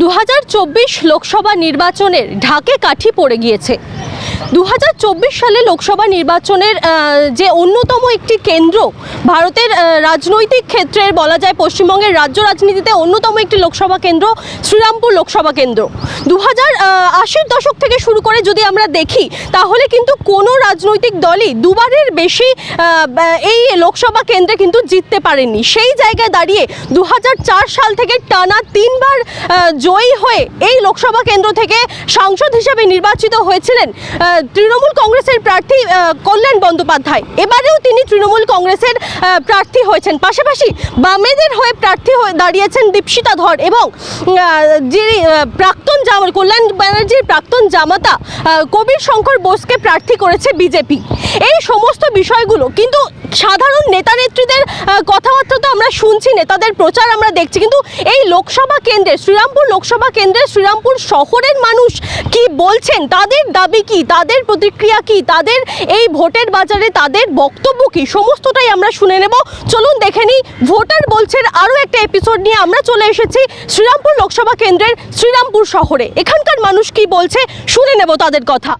দু হাজার চব্বিশ লোকসভা নির্বাচনের ঢাকে কাঠি পড়ে গিয়েছে। দু হাজার চব্বিশ সালে লোকসভা নির্বাচনের যে অন্যতম একটি কেন্দ্র ভারতের রাজনৈতিক ক্ষেত্রের বলা যায় পশ্চিমবঙ্গের রাজ্য রাজনীতিতে অন্যতম একটি লোকসভা কেন্দ্র শ্রীরামপুর লোকসভা কেন্দ্র। দু হাজার আশির দশক থেকে শুরু করে যদি আমরা দেখি, তাহলে কিন্তু কোনো রাজনৈতিক দলই দুবারের বেশি এই লোকসভা কেন্দ্রে কিন্তু জিততে পারেনি। সেই জায়গায় দাঁড়িয়ে দু হাজার চার সাল থেকে টানা তিনবার জয়ী হয়ে এই লোকসভা কেন্দ্র থেকে সাংসদ হিসেবে নির্বাচিত হয়েছিলেন তৃণমূল কংগ্রেসের প্রার্থী কল্যাণ বন্দ্যোপাধ্যায়। এবারেও তিনি তৃণমূল কংগ্রেসের প্রার্থী হয়েছেন। পাশাপাশি বামেদের হয়ে প্রার্থী হয়ে দাঁড়িয়েছেন দীপশিতা ধর এবং যিনি প্রাক্তন জামা, কল্যাণ ব্যানার্জির প্রাক্তন জামাতা কবির শঙ্কর বোসকে প্রার্থী করেছে বিজেপি। এই সমস্ত বিষয়গুলো কিন্তু সাধারণ নেতা নেত্রীদের কথাবার্তা তো আমরা শুনছি, নেতাদের প্রচার আমরা দেখছি। কিন্তু এই লোকসভা কেন্দ্রে, শ্রীরামপুর লোকসভা কেন্দ্রে শ্রীরামপুর শহরের মানুষ কি বলছেন? তাদের দাবি কি? তাদের প্রতিক্রিয়া কি? তাদের এই ভোটের বাজারে তাদের বক্তব্য কি? সমস্তটাই আমরা শুনে নেব। চলুন দেখে নিই। ভোটার বলছেন, আরও একটা এপিসোড নিয়ে আমরা চলে এসেছি শ্রীরামপুর লোকসভা কেন্দ্রের শ্রীরামপুর শহরে। এখানকার মানুষ কি বলছে? শুনে নেব তাদের কথা।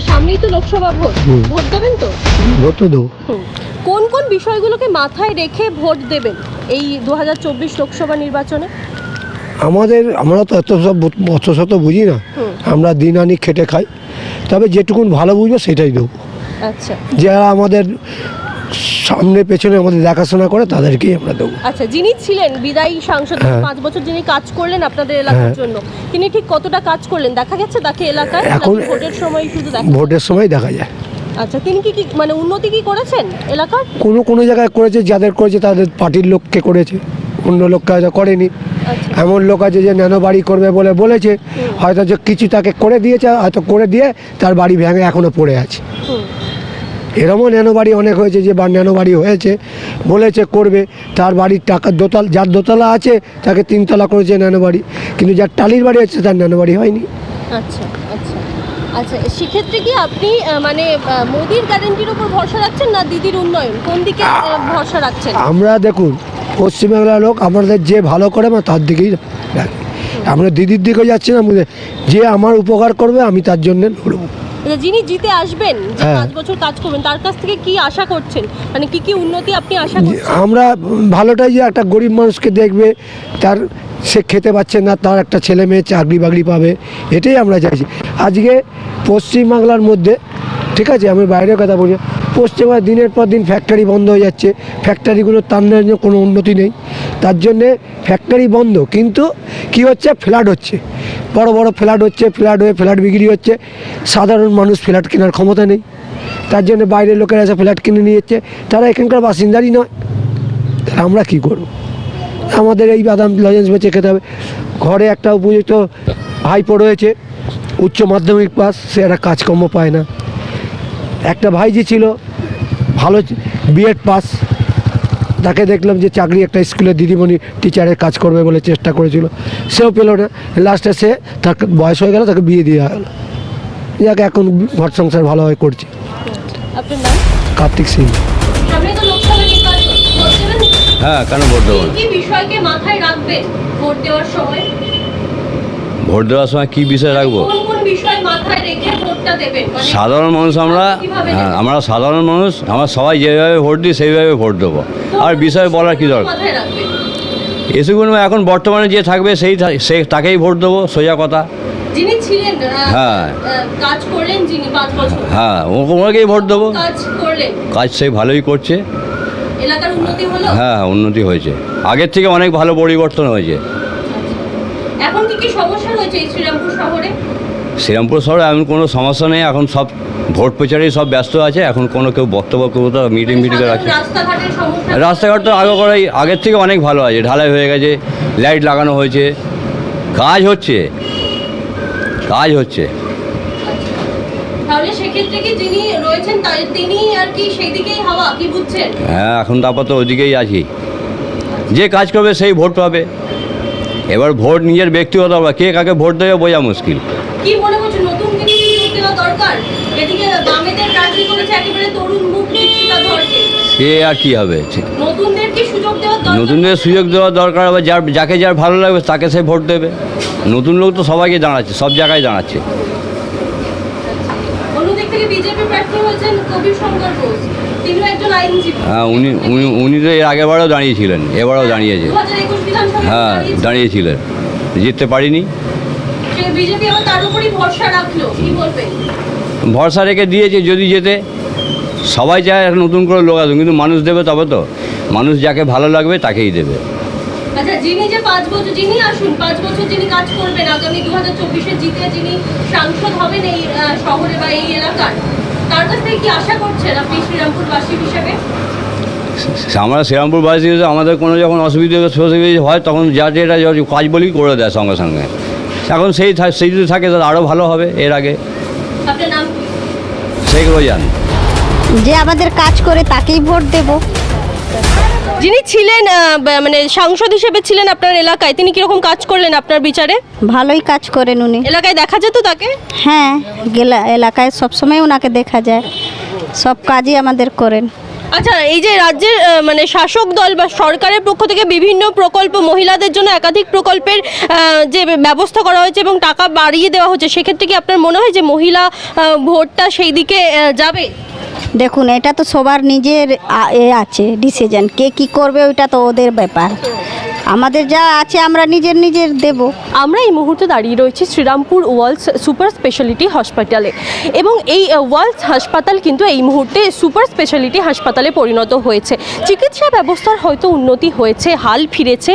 সামনেই তো লোকসভা ভোট। ভোট দেবেন তো? ভোট তো দেবো। কোন কোন বিষয়গুলোকে মাথায় রেখে ভোট দেবেন এই দু হাজার চব্বিশ লোকসভা নির্বাচনে? আমাদের আমরা তো এত সব অত শত বুঝি না। আমরা দিন আনি খেটে খাই। তবে যেটুকুন ভালো বুঝব সেটাই দেবো। আচ্ছা। যারা আমাদের সামনে পেছনে আমাদের দেখাশোনা করে তাদেরকেই আমরা দেবো। আচ্ছা যিনি ছিলেন বিদায়ী সাংসদ হ্যাঁ। পাঁচ বছর যিনি কাজ করলেন আপনাদের এলাকার হ্যাঁ। জন্য তিনি ঠিক কতটা কাজ করলেন? দেখা গেছে তাকে এলাকায় এখন- নাকি ভোটের সময় শুধু দেখা ভোটের সময় দেখা যায়। আচ্ছা তিনি কি কি মানে উন্নতি কি করেছেন এলাকার? কোনো কোনো জায়গায় করেছে যাদের করেছে তাদের পার্টির লোককে করেছে অন্য লোককে হয়তো করেনি। আচ্ছা। এমন লোক আছে যে ন্যানো বাড়ি করবে বলে বলেছে হয়তো যে কিছু তাকে করে দিয়েছে হয়তো করে দিয়ে তার বাড়ি ভেঙে এখনও পড়ে আছে। হুম। এরমও ন্যানো বাড়ি অনেক হয়েছে যে বা ন্যানো বাড়ি হয়েছে বলেছে করবে তার বাড়ির টাকা দোতলা যার দোতলা আছে তাকে তিনতলা করেছে ন্যানো বাড়ি কিন্তু যার টালির বাড়ি আছে তার ন্যানো বাড়ি হয়নি। আচ্ছা আচ্ছা। আচ্ছা সেক্ষেত্রে কি আপনি মানে মোদির গ্যারেন্টির উপর ভরসা রাখছেন না দিদির উন্নয়ন? কোন দিকে ভরসা রাখছেন? আমরা দেখুন পশ্চিমবাংলার লোক আমাদের যে ভালো করে আমরা তার দিকেই রাখি। আমরা দিদির দিকেও যাচ্ছি না যে আমার উপকার করবে আমি তার জন্য লড়বো। যিনি জিতে আসবেন যে হ্যাঁ। পাঁচ বছর কাজ করবেন তার কাছ থেকে কি আশা করছেন? মানে কি কি উন্নতি আপনি আশা করছেন? আমরা ভালোটাই যে একটা গরিব মানুষকে দেখবে তার সে খেতে পাচ্ছে না তার একটা ছেলে মেয়ে চাকরি বাকরি পাবে এটাই আমরা চাইছি। আজকে পশ্চিমবাংলার মধ্যে ঠিক আছে আমি বাইরের কথা বলি পশ্চিমবঙ্গে দিনের পর দিন ফ্যাক্টরি বন্ধ হয়ে যাচ্ছে। ফ্যাক্টরিগুলো তার জন্য কোনো উন্নতি নেই। তার জন্যে ফ্যাক্টরি বন্ধ। কিন্তু কি হচ্ছে? ফ্ল্যাট হচ্ছে। বড় বড় ফ্ল্যাট হচ্ছে ফ্ল্যাট হয়ে ফ্ল্যাট বিক্রি হচ্ছে। সাধারণ মানুষ ফ্ল্যাট কেনার ক্ষমতা নেই। তার জন্য বাইরের লোকেরা এসে ফ্ল্যাট কিনে নিয়ে যাচ্ছে। তারা এখানকার বাসিন্দারই নয়। তাহলে আমরা কি করব? আমাদের এই বাদাম লজেন্স বেঁচে খেতে হবে। ঘরে একটা উপযুক্ত হাইপো রয়েছে। উচ্চ মাধ্যমিক পাস, সে একটা কাজকর্ম পায় না। একটা ভাইজি ছিল ভালো বিএড পাস তাকে দেখলাম যে চাকরি একটা স্কুলে দিদিমণি টিচারের কাজ করবে বলে চেষ্টা করেছিল। সেও পেল না লাস্টে সে তার বয়স হয়ে গেল তাকে বিয়ে দেওয়া গেল যাকে এখন ঘর সংসার ভালোভাবে করছে। কার্তিক সিং। হ্যাঁ কেন ভোট দেবো? ভোট দেওয়ার সময়? কী বিষয় রাখব কোন কোন বিষয় মাথায় রেখে ভোটটা দেবেন মানে সাধারণ মানুষ আমরা হ্যাঁ আমরা সাধারণ মানুষ আমরা সবাই যেভাবে ভোট দিই সেইভাবে ভোট দেবো। আর বিষয়ে বলার কী দরকার? এসবগুলো এখন বর্তমানে যে থাকবে সেই সে তাকেই ভোট দেবো সোজা কথা। যিনি ছিলেন হ্যাঁ। কাজ করলেন যিনি পাঁচ বছর। হ্যাঁ ওনাকেই ভোট দেবো। কাজ করলেন। কাজ সেই ভালোই করছে। এলাকার উন্নতি হলো? হ্যাঁ উন্নতি হয়েছে। আগের থেকে অনেক ভালো পরিবর্তন হয়েছে। এখন কি কি সমস্যা এই শ্রীরামপুর শহরে? শ্রীরামপুর শহরে এমন কোনো সমস্যা নেই এখন সব ভোট প্রচারেই সব ব্যস্ত আছে এখন কোনো কেউ বক্তব্য কোথাও মিটিং মিটিং আছে। রাস্তাঘাট তো আগে করাই আগের থেকে অনেক ভালো আছে ঢালাই হয়ে গেছে লাইট লাগানো হয়েছে কাজ হচ্ছে কাজ হচ্ছে। হ্যাঁ এখন তো আপাতত ওদিকেই আছি। যে কাজ করবে সেই ভোট পাবে। এবার ভোট নিজের ব্যক্তিগত। কে কাকে ভোট দেবে বোঝা মুশকিল। কি মনে করছেন নতুন কিছু সুযোগ দেওয়া দরকার? এদিকে বামেদের প্রার্থী করেছে? একেবারে তরুণ মুখ ধরকে সে আর কি হবে? নতুনদের সুযোগ দেওয়া দরকার? নতুনদের সুযোগ দেওয়া দরকার হবে যার যাকে যার ভালো লাগবে তাকে সে ভোট দেবে। নতুন লোক তো সবাইকে দাঁড়াচ্ছে সব জায়গায় দাঁড়াচ্ছে হ্যাঁ উনি উনি উনি তো এর আগেবারও দাঁড়িয়েছিলেন এবারও দাঁড়িয়েছে। হ্যাঁ দাঁড়িয়েছিলেন। জিততে পারিনি। বিজেপি আবার তার উপরই ভরসা রাখল কি বলবেন ভরসা রেখে দিয়েছে যদি যেতে। সবাই চায় একটা নতুন করে লোক আসুন কিন্তু মানুষ দেবে তবে তো। মানুষ যাকে ভালো লাগবে তাকেই দেবে। আচ্ছা যিনি যে পাঁচ বছর যিনি আসুন পাঁচ বছর যিনি কাজ করবেন আগামী দু হাজার চব্বিশে জিতে যিনি সাংসদ হবেন এই শহরে বা এই এলাকার তার কাছ থেকে কি আশা করছেন আপনি শ্রীরামপুরবাসী হিসেবে? আমরা শ্রীরামপুর বাসী আমাদের কোনো যখন অসুবিধা অসুবিধা হয় তখন যা যেটা কাজ বলি করে দেয় সঙ্গে সঙ্গে। এখন সেই সেই যদি থাকে তাহলে আরও ভালো হবে এর আগে। আপনার নাম শেখ রোজান। যে আমাদের কাজ করে তাকেই ভোট দেব। যিনি ছিলেন মানে সাংসদ হিসেবে ছিলেন আপনার এলাকায় তিনি কীরকম কাজ করলেন আপনার বিচারে? ভালোই কাজ করেন উনি। এলাকায় দেখা যেত তাকে? হ্যাঁ গেলা এলাকায় সবসময় ওনাকে দেখা যায়। সব কাজই আমাদের করেন। আচ্ছা এই যে রাজ্যের মানে শাসক দল বা সরকারের পক্ষ থেকে বিভিন্ন প্রকল্প মহিলাদের জন্য একাধিক প্রকল্পের যে ব্যবস্থা করা হয়েছে এবং টাকা বাড়িয়ে দেওয়া হচ্ছে, সেক্ষেত্রে কি আপনার মনে হয় যে মহিলা ভোটটা সেই দিকে যাবে? দেখুন, এটা তো সবার নিজের এ আছে ডিসিশন কে কি করবে ওইটা তো ওদের ব্যাপার। আমাদের যা আছে আমরা নিজের নিজের দেব। আমরা এই মুহূর্তে দাঁড়িয়ে রয়েছি শ্রীরামপুর ওয়ার্লস সুপার স্পেশালিটি হাসপাতালে। এবং এই ওয়ার্লস হাসপাতাল কিন্তু এই মুহূর্তে সুপার স্পেশালিটি হাসপাতালে পরিণত হয়েছে। চিকিৎসা ব্যবস্থার হয়তো উন্নতি হয়েছে, হাল ফিরেছে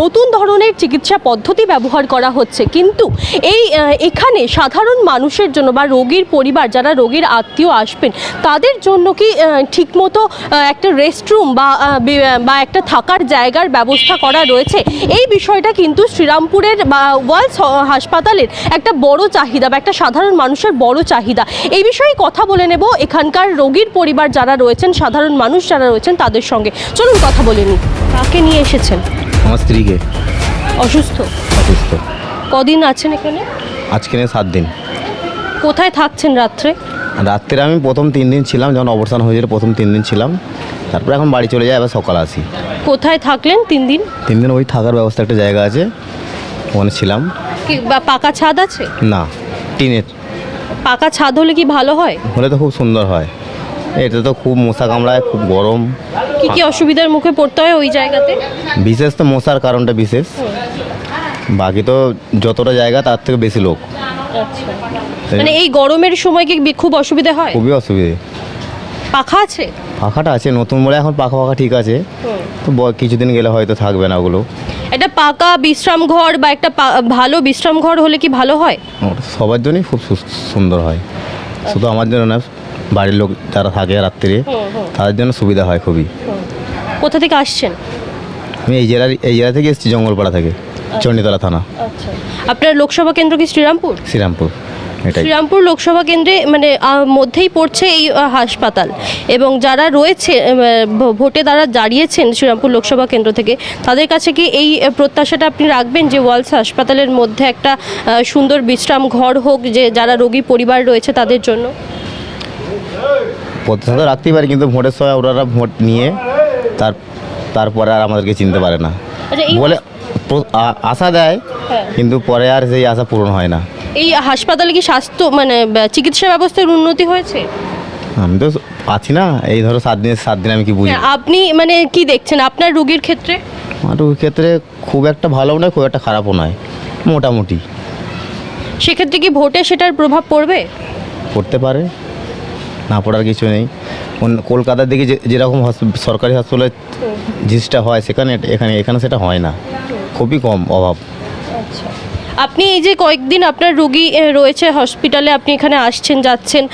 নতুন ধরনের চিকিৎসা পদ্ধতি ব্যবহার করা হচ্ছে। কিন্তু এই এখানে সাধারণ মানুষের জন্য বা রোগীর পরিবার, যারা রোগীর আত্মীয় আসবেন, তাদের জন্য কি ঠিকমতো একটা রেস্টরুম বা বা একটা থাকার জায়গার ব্যবস্থা করা রয়েছে। এই বিষয়টা কিন্তু শ্রীরামপুরের বা ওয়ার্লস হাসপাতালের একটা বড় চাহিদা বা একটা সাধারণ মানুষের বড় চাহিদা। এই বিষয়ে কথা বলে নেব এখানকার রোগীর পরিবার যারা রয়েছেন সাধারণ মানুষ যারা রয়েছেন তাদের সঙ্গে। চলুন কথা বলে নিই কাকে নিয়ে এসেছেন? আমার স্ত্রীকে। অসুস্থ? অসুস্থ। কদিন আছেন এখানে? আজকে সাত দিন। কোথায় থাকছেন রাত্রে? রাত্রে আমি প্রথম তিন দিন ছিলাম যখন অবসান হয়েছিল প্রথম তিন দিন ছিলাম। তারপরে এখন বাড়ি চলে যাই এবার সকাল আসি। কোথায় থাকলেন তিন দিন? তিন দিন ওই থাকার ব্যবস্থা একটা জায়গা আছে ওখানে ছিলাম। কি বা পাকা ছাদ আছে? না টিনের। পাকা ছাদ হলে কি ভালো হয়? হলে তো খুব সুন্দর হয়। এটা তো খুব মশা কামড়ায় খুব গরম। কি কি অসুবিধার মুখে পড়তে হয় ওই জায়গাতে? বিশেষ তো মশার কারণটা বিশেষ। বাকি তো যতটা জায়গা তার থেকে বেশি লোক। মানে এই গরমের সময় কি খুব অসুবিধা হয়? খুবই অসুবিধে। পাখা আছে? পাখাটা আছে নতুন বলে এখন পাখা পাখা ঠিক আছে। তো কিছুদিন গেলে হয়তো থাকবে না ওগুলো। একটা পাকা বিশ্রাম ঘর বা একটা ভালো বিশ্রাম ঘর হলে কি ভালো হয়? সবার জন্যই খুব সুন্দর হয়। শুধু আমার জন্য না বাড়ির লোক যারা থাকে রাত্রে তাদের জন্য সুবিধা হয় খুবই। কোথা থেকে আসছেন? আমি এই জেলার এই জেলা থেকে এসেছি জঙ্গলপাড়া থেকে। চণ্ডীতলা থানা। আচ্ছা। আপনার লোকসভা কেন্দ্র কি শ্রীরামপুর? শ্রীরামপুর শ্রীরামপুর লোকসভা কেন্দ্রে মানে মধ্যেই পড়ছে এই হাসপাতাল। এবং যারা রয়েছে ভোটে যারা দাঁড়িয়েছেন শ্রীরামপুর লোকসভা কেন্দ্র থেকে তাদের কাছে কি এই প্রত্যাশাটা আপনি রাখবেন যে ওয়ালস হাসপাতালের মধ্যে একটা সুন্দর বিশ্রাম ঘর হোক যে যারা রোগী পরিবার রয়েছে তাদের জন্য? প্রত্যাশা তো রাখতেই পারি কিন্তু ভোটের সময় ওরা ভোট নিয়ে তার তারপরে আর আমাদেরকে চিনতে পারে না। আচ্ছা এই বলে আশা দেয় হ্যাঁ। কিন্তু পরে আর সেই আশা পূরণ হয় না। এই হাসপাতালে কি স্বাস্থ্য মানে চিকিৎসা ব্যবস্থার উন্নতি হয়েছে? আমি তো আছি না এই ধরো সাত দিনের সাত দিন আমি কি বুঝি? হ্যাঁ, আপনি মানে কি দেখছেন? আপনার রোগীর ক্ষেত্রে? আমার ক্ষেত্রে খুব একটা ভালো নয় খুব একটা খারাপও নয় মোটামুটি। সেক্ষেত্রে কি ভোটে সেটার প্রভাব পড়বে? পড়তে পারে না পড়ার কিছু নেই। কলকাতার দিকে যে যেরকম সরকারি হাসপাতালে জিনিসটা হয় সেখানে এখানে এখানে সেটা হয় না। খুবই কম অভাব। আপনি এই যে কয়েকদিন আপনার রোগী রয়েছে, হসপিটালে আপনি এখানে আসছেন, যাচ্ছেন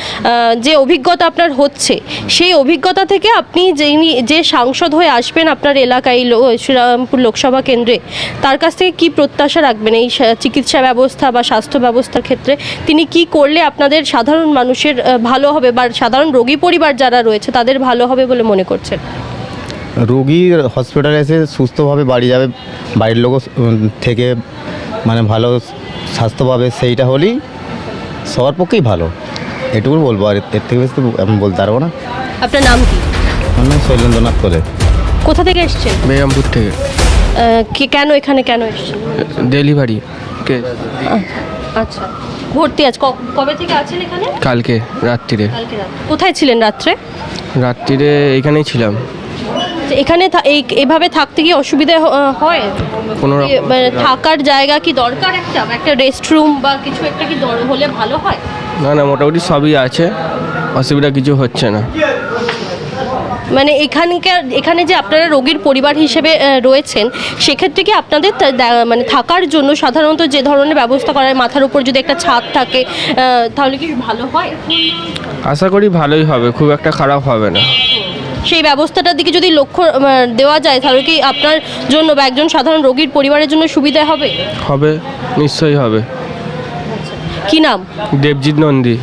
যে অভিজ্ঞতা আপনার হচ্ছে, সেই অভিজ্ঞতা থেকে আপনি যিনি, যে সাংসদ হয়ে আসবেন আপনার এলাকায় শ্রীরামপুর লোকসভা কেন্দ্রে, তার কাছ থেকে কি প্রত্যাশা রাখবেন? এই চিকিৎসা ব্যবস্থা বা স্বাস্থ্য ব্যবস্থার ক্ষেত্রে তিনি কি করলে আপনাদের সাধারণ মানুষের ভালো হবে বা সাধারণ রোগী পরিবার যারা রয়েছে তাদের ভালো হবে বলে মনে করছেন? রোগী হসপিটালে এসে সুস্থভাবে বাড়ি যাবে বাড়ির লোকও উম, থেকে মানে ভালো স্বাস্থ্য পাবে সেইটা হলেই সবার পক্ষেই ভালো। এটুকু বলব আর এর থেকে বেশি তো আমি বলতে পারব না। আপনার নাম কি? আমার নাম শৈলেন্দ্রনাথ কোলে। কোথা থেকে এসছেন? বেগমপুর থেকে। কি কেন এখানে কেন এসছেন? ডেলিভারি কে? আচ্ছা। ভর্তি আজ ক- কবে থেকে আছেন এখানে? কালকে রাত্রিরে। কালকে রাত কোথায় ছিলেন রাত্রে? রাত্রিরে এখানেই ছিলাম। এখানে থা- এই এভাবে থাকতে গিয়ে অসুবিধা হয়? কোনো মানে থাকার জায়গা কি দরকার একটা? একটা রেস্ট রুম বা কিছু একটা কি হলে ভালো হয়? না না মোটামুটি সবই আছে। অসুবিধা কিছু হচ্ছে না। মানে এখানকার এখানে যে আপনারা রোগীর পরিবার হিসেবে রয়েছেন সেক্ষেত্রে কি আপনাদের মানে থাকার জন্য সাধারণত যে ধরনের ব্যবস্থা করা হয় মাথার উপর যদি একটা ছাদ থাকে তাহলে কি ভালো হয়? আশা করি ভালোই হবে খুব একটা খারাপ হবে না। সেই ব্যবস্থাটার দিকে যদি লক্ষ্য দেওয়া যায় তাহলে কি আপনার জন্য বা একজন সাধারণ রোগীর পরিবারের জন্য সুবিধা হবে? হবে নিশ্চয়ই হবে। কি নাম? দেবজিৎ নন্দী।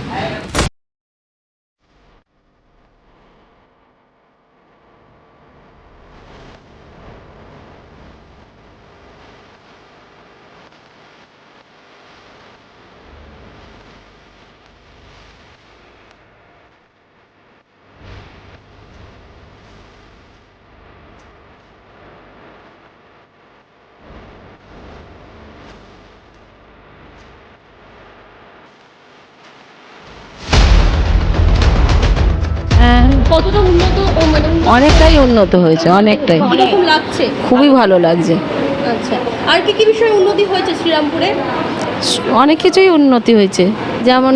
কতটা উন্নত মানে অনেকটাই উন্নত হয়েছে অনেকটাই। লাগছে? খুবই ভালো লাগছে। আচ্ছা আর কি কি বিষয়ে উন্নতি হয়েছে শ্রীরামপুরে? অনেক কিছুই উন্নতি হয়েছে। যেমন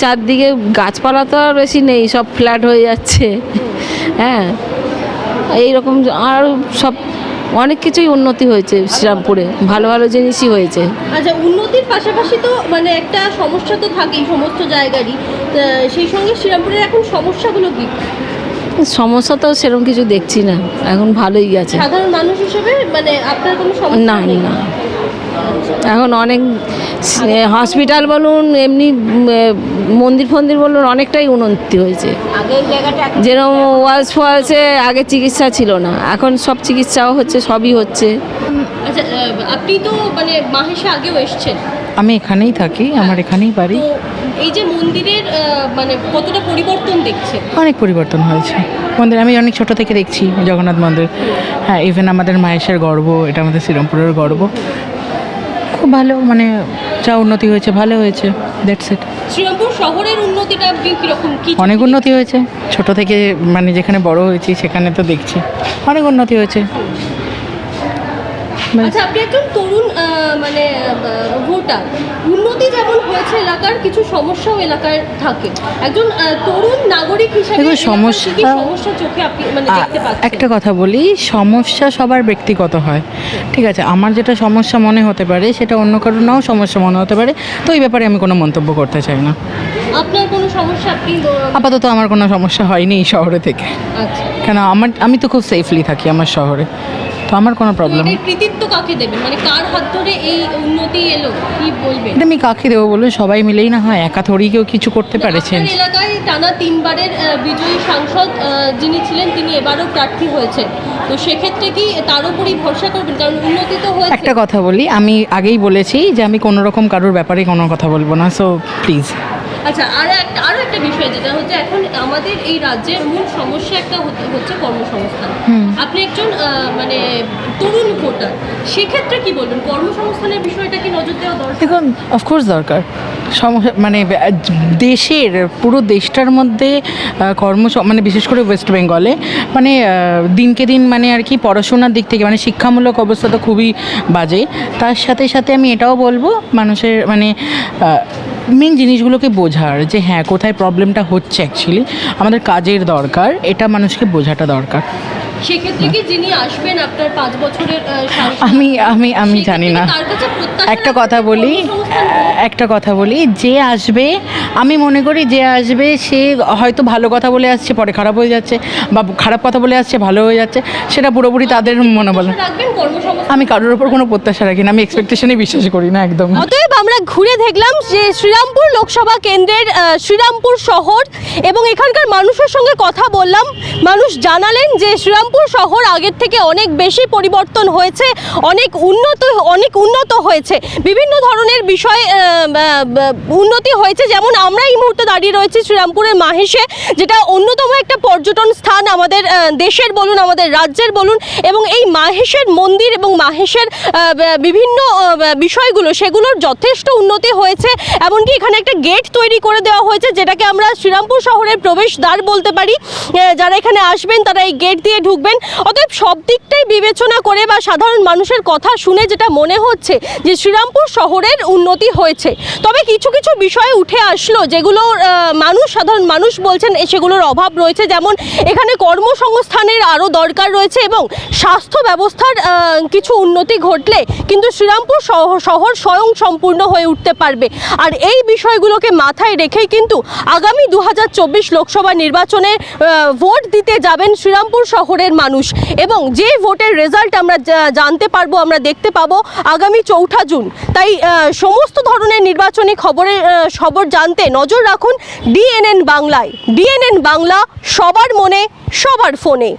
চারদিকে গাছপালা তো আর বেশি নেই সব ফ্ল্যাট হয়ে যাচ্ছে। হ্যাঁ এইরকম আর সব অনেক কিছুই উন্নতি হয়েছে শ্রীরামপুরে ভালো ভালো জিনিসই হয়েছে। আচ্ছা উন্নতির পাশাপাশি তো মানে একটা সমস্যা তো থাকেই সমস্ত জায়গারই। সেই সঙ্গে শ্রীরামপুরের এখন সমস্যাগুলো কি? সমস্যা তো সেরকম কিছু দেখছি না। এখন ভালোই গেছে সাধারণ মানুষ হিসেবে মানে আপনার কোনো সমস্যা না নেই? না। এখন অনেক হসপিটাল বলুন এমনি মন্দির ফন্দির বলুন অনেকটাই উন্নতি হয়েছে। যেরকম ওয়াজ ফোয়াজে আগে চিকিৎসা ছিল না এখন সব চিকিৎসাও হচ্ছে সবই হচ্ছে। আচ্ছা আপনি তো মানে মাহেশে আগেও এসছেন। আমি এখানেই থাকি আমার এখানেই বাড়ি। এই যে মন্দিরের মানে কতটা পরিবর্তন দেখছেন? অনেক পরিবর্তন হয়েছে। মন্দির আমি অনেক ছোট থেকে দেখছি জগন্নাথ মন্দির। হ্যাঁ ইভেন আমাদের মায়েশের গর্ব এটা আমাদের শ্রীরামপুরের গর্ব। খুব ভালো মানে যা উন্নতি হয়েছে ভালো হয়েছে দ্যাটস ইট শ্রীরামপুর শহরের উন্নতিটা কীরকম কি অনেক উন্নতি হয়েছে ছোট থেকে মানে যেখানে বড় হয়েছি সেখানে তো দেখছি। অনেক উন্নতি হয়েছে। আচ্ছা আপনি একজন তরুণ মানে ভোটার। উন্নতি যেমন হয়েছে এলাকার কিছু সমস্যাও এলাকার থাকে। একজন তরুণ নাগরিক হিসেবে সমস্যা- সমস্যা চোখে আপনি মানে দেখতে পাচ্ছেন? একটা কথা বলি সমস্যা সবার ব্যক্তিগত হয়। ঠিক আছে আমার যেটা সমস্যা মনে হতে পারে সেটা অন্য কারোর নাও সমস্যা মনে হতে পারে তো এই ব্যাপারে আমি কোনো মন্তব্য করতে চাই না। আপনার কোনো সমস্যা আপনি আপাতত আমার কোনো সমস্যা হয়নি এই শহরে থেকে। আচ্ছা। কেন আমার আমি তো খুব সেফলি থাকি আমার শহরে। তো আমার কোনো প্রবলেম এটার কৃতিত্ব কাকে দেবেন? মানে কার হাত ধরে এই উন্নতি এলো? কি বলবেন? আমি কাকে দেবো বলুন? সবাই মিলেই না হয় একা থরি কেউ কিছু করতে পারেছেন। এলাকায় টানা তিনবারের বিজয়ী সাংসদ যিনি ছিলেন তিনি এবারও প্রার্থী হয়েছেন। তো সেক্ষেত্রে কি তার উপরই ভরসা করবেন? কারণ উন্নতি তো হয়েছে। একটা কথা বলি আমি আগেই বলেছি যে আমি কোনো রকম কারোর ব্যাপারে কোনো কথা বলব না সো প্লিজ আচ্ছা আর একটা আরও একটা বিষয় যেটা হচ্ছে এখন আমাদের এই রাজ্যের মূল সমস্যা একটা হচ্ছে কর্মসংস্থান। আপনি একজন মানে তরুণ ভোটার সেক্ষেত্রে কি বলবেন? কর্মসংস্থানের বিষয়টা কি নজর দেওয়া দরকার? দেখুন অফকোর্স দরকার। মানে দেশের পুরো দেশটার মধ্যে কর্ম মানে বিশেষ করে ওয়েস্ট বেঙ্গলে মানে দিনকে দিন মানে আর কি পড়াশোনার দিক থেকে মানে শিক্ষামূলক অবস্থা তো খুবই বাজে। তার সাথে সাথে আমি এটাও বলব মানুষের মানে মেন জিনিসগুলোকে বোঝার যে হ্যাঁ কোথায় প্রবলেমটা হচ্ছে অ্যাকচুয়ালি আমাদের কাজের দরকার, এটা মানুষকে বোঝাটা দরকার। সেক্ষেত্রে কি যিনি আসবেন আপনার পাঁচ বছরের আমি আমি আমি জানি না। একটা কথা বলি একটা কথা বলি যে আসবে আমি মনে করি যে আসবে সে হয়তো ভালো কথা বলে আসছে পরে খারাপ হয়ে যাচ্ছে বা খারাপ কথা বলে আসছে ভালো হয়ে যাচ্ছে সেটা পুরোপুরি তাদের মনোবল। আমি কারোর ওপর কোনো প্রত্যাশা রাখি না আমি এক্সপেকটেশনে বিশ্বাস করি না একদম। অতএব আমরা ঘুরে দেখলাম যে শ্রীরামপুর লোকসভা কেন্দ্রের শ্রীরামপুর শহর এবং এখানকার মানুষের সঙ্গে কথা বললাম। মানুষ জানালেন যে শ্রীরামপুর শহর আগের থেকে অনেক বেশি পরিবর্তন হয়েছে, অনেক উন্নত অনেক উন্নত হয়েছে। বিভিন্ন ধরনের বিষয় উন্নতি হয়েছে। যেমন আমরা এই মুহূর্তে দাঁড়িয়ে রয়েছি শ্রীরামপুরের মাহেশে, যেটা অন্যতম একটা পর্যটন স্থান আমাদের দেশের বলুন, আমাদের রাজ্যের বলুন, এবং এই মাহেশের মন্দির এবং মাহেশের বিভিন্ন বিষয়গুলো, সেগুলোর যথেষ্ট উন্নতি হয়েছে। এমনকি এখানে একটা গেট তৈরি করে দেওয়া হয়েছে, যেটাকে আমরা শ্রীরামপুর শহরের প্রবেশদ্বার বলতে পারি। যারা এখানে আসবেন, তারা এই গেট দিয়ে ঢুকবেন অতএব সব দিকটাই বিবেচনা করে বা সাধারণ মানুষের কথা শুনে যেটা মনে হচ্ছে যে শ্রীরামপুর শহরের উন্নতি হয়েছে। তবে কিছু কিছু বিষয় উঠে আসলো যেগুলো মানুষ, সাধারণ মানুষ বলছেন সেগুলোর অভাব রয়েছে। যেমন এখানে কর্মসংস্থানের আরও দরকার রয়েছে এবং স্বাস্থ্য ব্যবস্থার কিছু উন্নতি ঘটলে কিন্তু শ্রীরামপুর শহ- শহর স্বয়ং সম্পূর্ণ হয়ে উঠতে পারবে। আর এই বিষয়গুলোকে মাথায় রেখেই কিন্তু আগামী দু হাজার চব্বিশ লোকসভা নির্বাচনে ভোট দিতে যাবেন শ্রীরামপুর শহরের মানুষ। এবং যে ভোটের রেজাল্ট আমরা জানতে পারব, আমরা দেখতে পাবো আগামী চৌঠা জুন। তাই সমস্ত ধরনের নির্বাচনী খবরের খবর জানতে নজর রাখুন ডিএনএন বাংলায়। ডিএনএন বাংলা সবার মনে, সবার ফোনে।